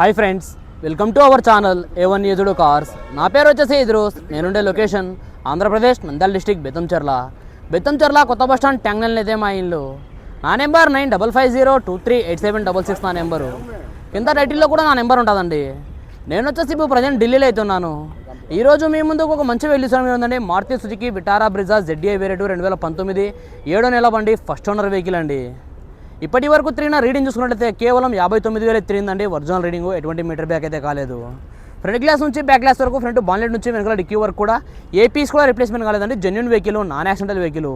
Hi friends welcome to our channel A one used cars నా పేరు వచ్చేసి ఎదురోస్ నేనుండే లొకేషన్ ఆంధ్రప్రదేశ్ నంద్యాల డిస్టిక్ బెత్తంచెర్ల బెత్తంచెర్ల కొత్త బస్ స్టాండ్ ట్యాంగ్నల్ అయితే మా ఇల్లు. నా number nine double five zero two three eight seven double six నా నెంబరు. కింద టైటిల్లో కూడా నా నెంబర్ ఉంటుందండి. నేను వచ్చేసి ఇప్పుడు ప్రజెంట్ ఢిల్లీలో అవుతున్నాను ఈరోజు మీ ముందుకు ఒక మంచి వెళ్ళి సమయం ఉందండి. Maruti Suzuki Vitara Brezza ZDI variant రెండు వేల పంతొమ్మిది ఏడో నెల బండి ఫస్ట్ ఓనర్ వెహికల్ అండి. ఇప్పటి వరకు తిరిగిన రీడింగ్ చూసుకున్నట్లయితే కేవలం యాభై తొమ్మిది వేలు తిరిగిందండి. ఒరిజినల్ రీడింగ్ ఎటువంటి మీటర్ బ్యాక్ అయితే కాలేదు. ఫ్రంట్ గ్లాస్ నుంచి బ్యాక్ గ్లాస్ వరకు ఫ్రంట్ బాన్లెట్ నుంచి వెనకాల డిక్కీ వరకు కూడా ఏ పీస్ కూడా రిప్లేస్మెంట్ కాలేదండి. Genuine vehicle non accidental vehicle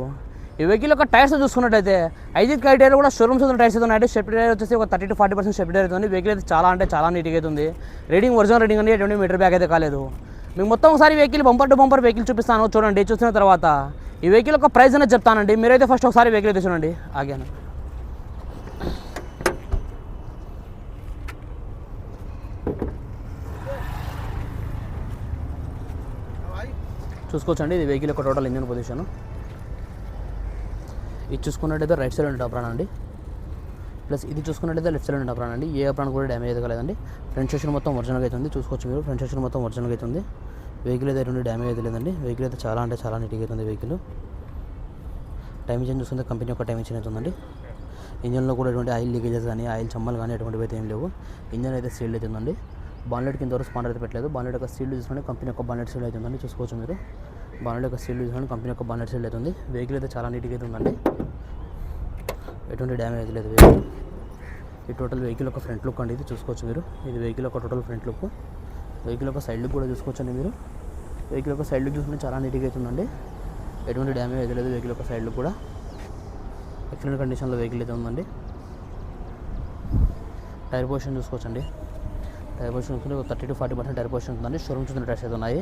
ఈ వెహికల్ యొక్క టైర్స్ చూసుకున్నట్లయితే ఐదు క్రైటీరియా కూడా షోరూమ్స్ ఉన్న టైర్స్ ఉన్నాయి షెప్ టైర్ వచ్చేసి ఒక థర్టీ టు ఫార్టీ పర్సెంట్ షెప్ టైర్ అవుతుంది వెహికల్ అయితే చాలా అంటే చాలా నీట్గా అవుతుంది రీడింగ్ ఒరిజినల్ రీడింగ్ అనేది ఎటువంటి మీటర్ బ్యాక్ అయితే కాలేదు. మీకు మొత్తం ఒకసారి vehicle bumper to bumper vehicle చూపిస్తాను. చూడండి చూసిన తర్వాత ఈ వెహికల్ యొక్క ప్రైస్ అనేది చెప్తానండి. మీరైతే ఫస్ట్ ఒకసారి వెహికల్ అయితే చూడండి. ఆగాను. చూసుకోవచ్చండి. ఇది వెహికల్ యొక్క టోటల్ ఇంజన్ పొజిషన్ ఇది చూసుకున్నట్టయితే రైట్ సైడ్ ఉండే అప్రాన్ అండి. ప్లస్ ఇది చూసుకున్నట్టయితే లెఫ్ట్ సైడ్ ఉండే అప్రాన్ అండి. ఏ అప్రాన్ కూడా డ్యామేజ్ అయితే కాలేదండి. ఫ్రంట్ సెక్షన్ మొత్తం ఒరిజినల్గా అవుతుంది చూసుకోవచ్చు మీరు. ఫ్రంట్ సెక్షన్ మొత్తం ఒరిజినల్గా అవుతుంది వెహికల్ అయితే ఎటువంటి డ్యామేజ్ అయితే లేదండి. వెహికల్ అయితే చాలా అంటే చాలా నీట్గా అవుతుంది వెహికల్ టైం ఇంజిన్ చూసుకుంటే కంపెనీ యొక్క టైం అయితే అవుతుందండి ఇంజన్లో కూడా ఎటువంటి ఆయిల్ లీకేజెస్ కానీ ఆయిల్ చమ్మలు కానీ ఎటువంటివి అయితే ఏం లేవు. ఇంజన్ అయితే సీల్డ్ అవుతుందండి బాన్లెట్ కింద వరకు స్పాండర్ అయితే పెట్టలేదు. బాన్లెట్ యొక్క సీల్ చూసుకొని కంపెనీ యొక్క బాన్లెట్ అయితే ఉంది చూసుకోవచ్చు మీరు. బాన్లెట్ యొక్క సీల్ చూసుకొని కంపెనీ యొక్క బాన్లెట్ అయితే ఉంది. వెహికల్ అయితే చాలా నీట్గా అయితే ఉందండి. ఎటువంటి డ్యామేజ్ అయితే లేదు వెహికల్ ఈ టోటల్ వెహికల్ యొక్క ఫ్రంట్ లుక్ అండి ఇది. చూసుకోవచ్చు మీరు. ఇది వెహికల్ యొక్క టోటల్ ఫ్రంట్ లుక్ వెహికల్ యొక్క సైడ్ లుక్ కూడా చూసుకోవచ్చండి మీరు. వెహికల్ యొక్క సైడ్ లుక్ చూసుకుంటే చాలా నీట్గా అవుతుందండి ఎటువంటి డ్యామేజ్ అయితే లేదు వెహికల్ యొక్క సైడ్ లుక్ కూడా. ఎక్సలెంట్ కండిషన్లో వెహికల్ అయితే ఉందండి. టైర్ పొజిషన్ చూసుకోవచ్చండి. టైర్ ఉంటుంది ఒక thirty to forty percent tyre ఉంటుందండి ఉందండి. షోరూమ్ చూసిన టైర్స్ అయితే ఉన్నాయి.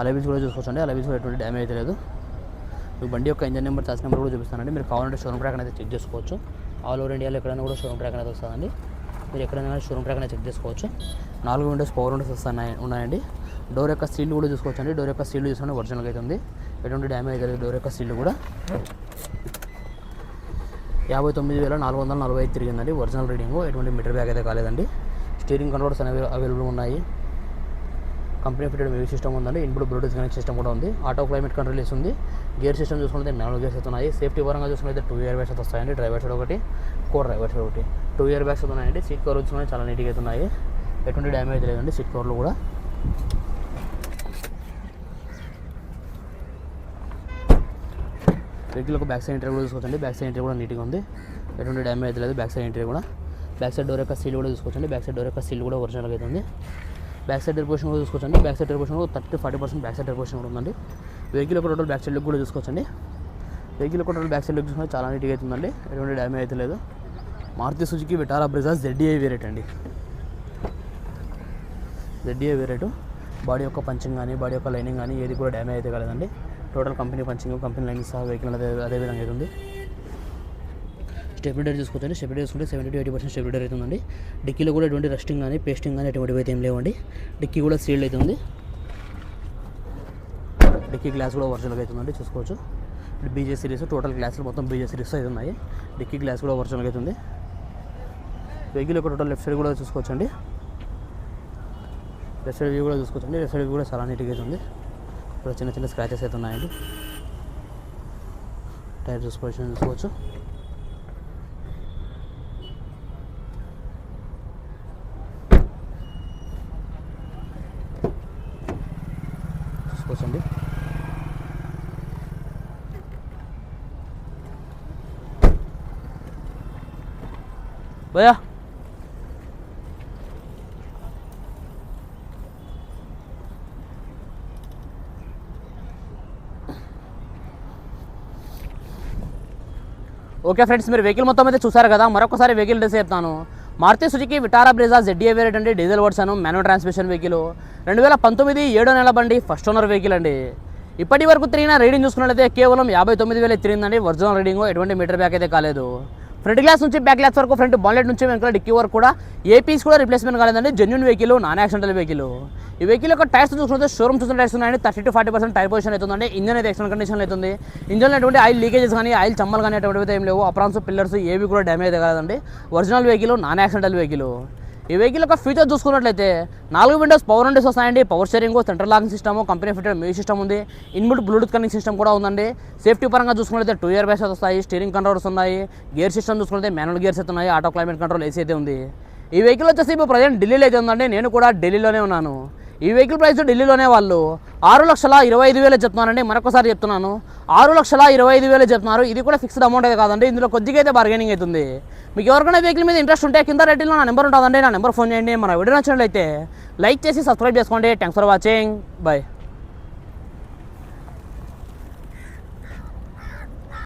అలవీస్ కూడా చూసుకోవచ్చండి. అలవీస్ కూడా ఎటువంటి డ్యామేజ్ అయితే లేదు. మీకు బండి యొక్క ఇంజన్ నెంబర్ చార్జ్ నెంబర్ కూడా చూపిస్తానండి. మీరు కావాలంటే షోరూమ్ ట్రాక్ అనేది చెక్ చేసుకోవచ్చు. ఆల్ ఓవర్ ఇండియాలో ఎక్కడైనా కూడా షోరూమ్ ట్రాక్ అనేది వస్తుందండి. మీరు ఎక్కడైనా షోరూమ్ ట్రాక్ అనేది చెక్ చేసుకోవచ్చు. నాలుగు విండోస్ పవర్ విండోస్ వస్తున్నాయి ఉన్నాయండి. డోర్ యొక్క సీల్ కూడా చూసుకోవచ్చండి. డోర్ యొక్క సీల్ చూసుకుంటే ఒరిజినల్గా అయితే ఉంది. ఎటువంటి డ్యామేజ్ లేదు. డోర్ యొక్క సీల్ కూడా యాభై తొమ్మిది వేల నాలుగు వందల నలభై ఐదు తిరిగిందండి. Original reading. ఎటువంటి మీటర్ బ్యాగ్ అయితే కాలేదండి. స్టీరింగ్ కంట్రోల్స్ అనేవి అవైలబుల్ ఉన్నాయి. కంపెనీ ఫిటెడ్ మ్యూజిక్ సిస్టమ్ ఉందండి. ఇన్పుట్ బ్లూటూత్ కనెక్ట్ సిస్టమ్ కూడా ఉంది. ఆటో క్లైమేట్ కంట్రోల్ ఉంది. గేర్ సిస్టమ్ చూసుకుంటే నాలుగు గేర్స్ అయితే ఉన్నాయి సేఫ్టీ పరంగా చూసుకుంటే టూ ఇయర్ బ్యాగ్స్ వస్తాయండి. డ్రైవర్ సైడ్ ఒకటి కోర్ డ్రైవర్ సైడ్ ఒకటి. టూ ఇయర్ బ్యాగ్స్ ఉన్నాయండి సీట్ కవర్ చూసుకుంటే చాలా నీట్గా అవుతున్నాయి. ఎటువంటి డ్యామేజ్ లేదండి. సీట్ కవర్లు కూడా. వెహికల్ ఒక బ్యాక్ సైడ్ ఎంట్రీ కూడా చూసుకోవచ్చండి. బ్యాక్ సైడ్ ఎంట్రీ కూడా నీట్గా ఉంది. ఎటువంటి డ్యామేజ్ లేదు. బ్యాక్ సైడ్ ఎంట్రీ కూడా. బ్యాక్ సైడ్ డోర్ యొక్క సీల్ కూడా చూసుకోవచ్చండి. బ్యాక్ సైడ్ డోర్ యొక్క సీల్ కూడా ఒరిజినల్గా అయితే ఉంది. బ్యాక్ సైడ్ పొజిషన్ కూడా చూసుకోవచ్చండి. బ్యాక్ సైడ్ పొజిషన్ కూడా thirty forty percent back side position కూడా ఉందండి. వెహికల్ ఒక టోటల్ బ్యాక్ సైడ్ లుక్ కూడా చూసుకోవచ్చండి. వెహికల్ ఒక టోటల్ బ్యాక్ సైడ్ లుక్ చూసుకుంటే చాలా నీట్గా అవుతుందండి ఎటువంటి డ్యామేజ్ అయితే లేదు. Maruti Suzuki Vitara Brezza ZDI variant అండి. జెడ్డీఐ వేరేటు బాడీ యొక్క పంచింగ్ కానీ బాడీ యొక్క లైనింగ్ కానీ ఏది కూడా డ్యామేజ్ అయితే కాలేదండి. Total company punching company lining సహా వెహికల్ అదే అదే విధంగా అవుతుంది స్టెబిలిటర్ చూసుకోవచ్చండి స్టెబిలిటర్ చూసుకుంటే seventy to eighty percent stabiliser అవుతుందండి. డిక్కీలో కూడా ఎటువంటి రస్టింగ్ కానీ పేస్టింగ్ కానీ ఎటువంటివి అయితే ఏం లేవండి. డిక్కీ కూడా సీల్డ్ అవుతుంది. డిక్కీ గ్లాస్ కూడా ఒరిజినల్గా అవుతుందండి చూసుకోవచ్చు. ఇప్పుడు బీజే సిరీస్ టోటల్ గ్లాసులు మొత్తం బీజే సిరీస్ అయితే ఉన్నాయి. డిక్కీ గ్లాస్ కూడా ఒరిజినల్గా అవుతుంది. వెహికల్ యొక్క టోటల్ లెఫ్ట్ సైడ్ కూడా చూసుకోవచ్చండి. లెఫ్ట్ సైడ్ వ్యూ కూడా చూసుకోవచ్చండి. లెఫ్ట్ సైడ్ వ్యూ కూడా చాలా నీట్గా అవుతుంది. ఇక్కడ చిన్న చిన్న స్క్రాచెస్ అయితే ఉన్నాయండి. టైర్ చూసుకోవచ్చు చూసుకోవచ్చు. చూసుకోవచ్చండి భయా ఓకే ఫ్రెండ్స్ మీరు వెహికల్ మొత్తం అయితే చూసారు కదా మరొకసారి వెహికల్ డీటెయిల్స్ చెప్తాను Maruti Suzuki Vitara Brezza ZDI variant అండి. Diesel version manual transmission vehicle రెండు వేల పంతొమ్మిది ఏడో నెల బండి ఫస్ట్ ఓనర్ వెహికల్ అండి. ఇప్పటి వరకు తిరిగిన రీడింగ్ చూసుకున్నట్లయితే కేవలం యాభై తొమ్మిది వేలు తిరిగిందండి. ఒరిజినల్ రీడింగ్ ఎటువంటి మీటర్ బ్యాక్ అయితే కాలేదు. ఫ్రంట్ గ్లాస్ నుంచి బ్యాక్ గ్లాస్ వరకు ఫ్రంట్ బాలెట్ నుంచి వెనకాల డిక్కీ వరకు కూడా ఏ పీస్ కూడా రిప్లేస్మెంట్ కాలేదండి. Genuine vehicle non accidental vehicle ఈ వెహికల్ యొక్క టైర్స్ చూసుకుంటే షోరూమ్ చూసిన టైర్స్ ఉన్నాయండి. Thirty to forty percent tyre position అవుతుందండి. ఇంజన్ అయితే ఎక్స్టెంట్ కండిషన్ అవుతుంది. ఇంజన్ ఎటువంటి ఆయిల్ లీకేజెస్ కానీ ఆయిల్ చమ్మలు కానీ అటువంటివి ఏం లేవు. అప్రాన్స్ పిల్లర్స్ ఏవి కూడా డ్యామేజ్ కాదండి. Original vehicle non accidental vehicle ఈ వెహికల్ యొక్క ఫీచర్ చూసుకున్నట్లయితే నాలుగు విండోస్ పవర్ విండోస్ వస్తాయండి. Power steering central locking system company fitted music system ఉంది. ఇన్బుట్ బ్లూటూత్ కనెక్ట్ సిస్టమ్ కూడా ఉందండి. సేఫ్టీ పరంగా చూసుకున్నట్లయితే టూ ఇయర్ బ్యాస్ వస్తాయి. స్టీరింగ్ కంట్రోల్స్ ఉన్నాయి. గేర్ సిస్టమ్ చూసుకుంటే మాన్యువల్ గేర్స్ అయితే ఉన్నాయి. ఆటో క్లైమేట్ కంట్రోల్ ఏసీ అయితే ఉంది. ఈ వెహికల్ వచ్చేసి ఇప్పుడు ప్రజెంట్ ఢిల్లీలో అయితే ఉందండి. నేను కూడా ఢిల్లీలోనే ఉన్నాను. ఈ వెహికల్ ప్రైస్ ఢిల్లీలోనే వాళ్ళు ఆరు లక్షల ఇరవై ఐదు వేలు చెప్తున్నానండి మరొకసారి చెప్తున్నాను. ఆరు లక్షల ఇరవై ఐదు వేలు చెప్తున్నారు. ఇది కూడా ఫిక్స్డ్ అమౌంట్ అయితే కాదండి. ఇందులో కొద్దిగా అయితే బార్గెనింగ్ అవుతుంది. మీకు ఎవరికైనా వెహికల్ మీద ఇంట్రెస్ట్ ఉంటే కింద రేటింగ్లో నా నెంబర్ ఉంటుందండి. నా నెంబర్ ఫోన్ చేయండి. మన వీడియో నచ్చినట్లయితే లైక్ చేసి సబ్స్క్రైబ్ చేసుకోండి. Thanks for watching bye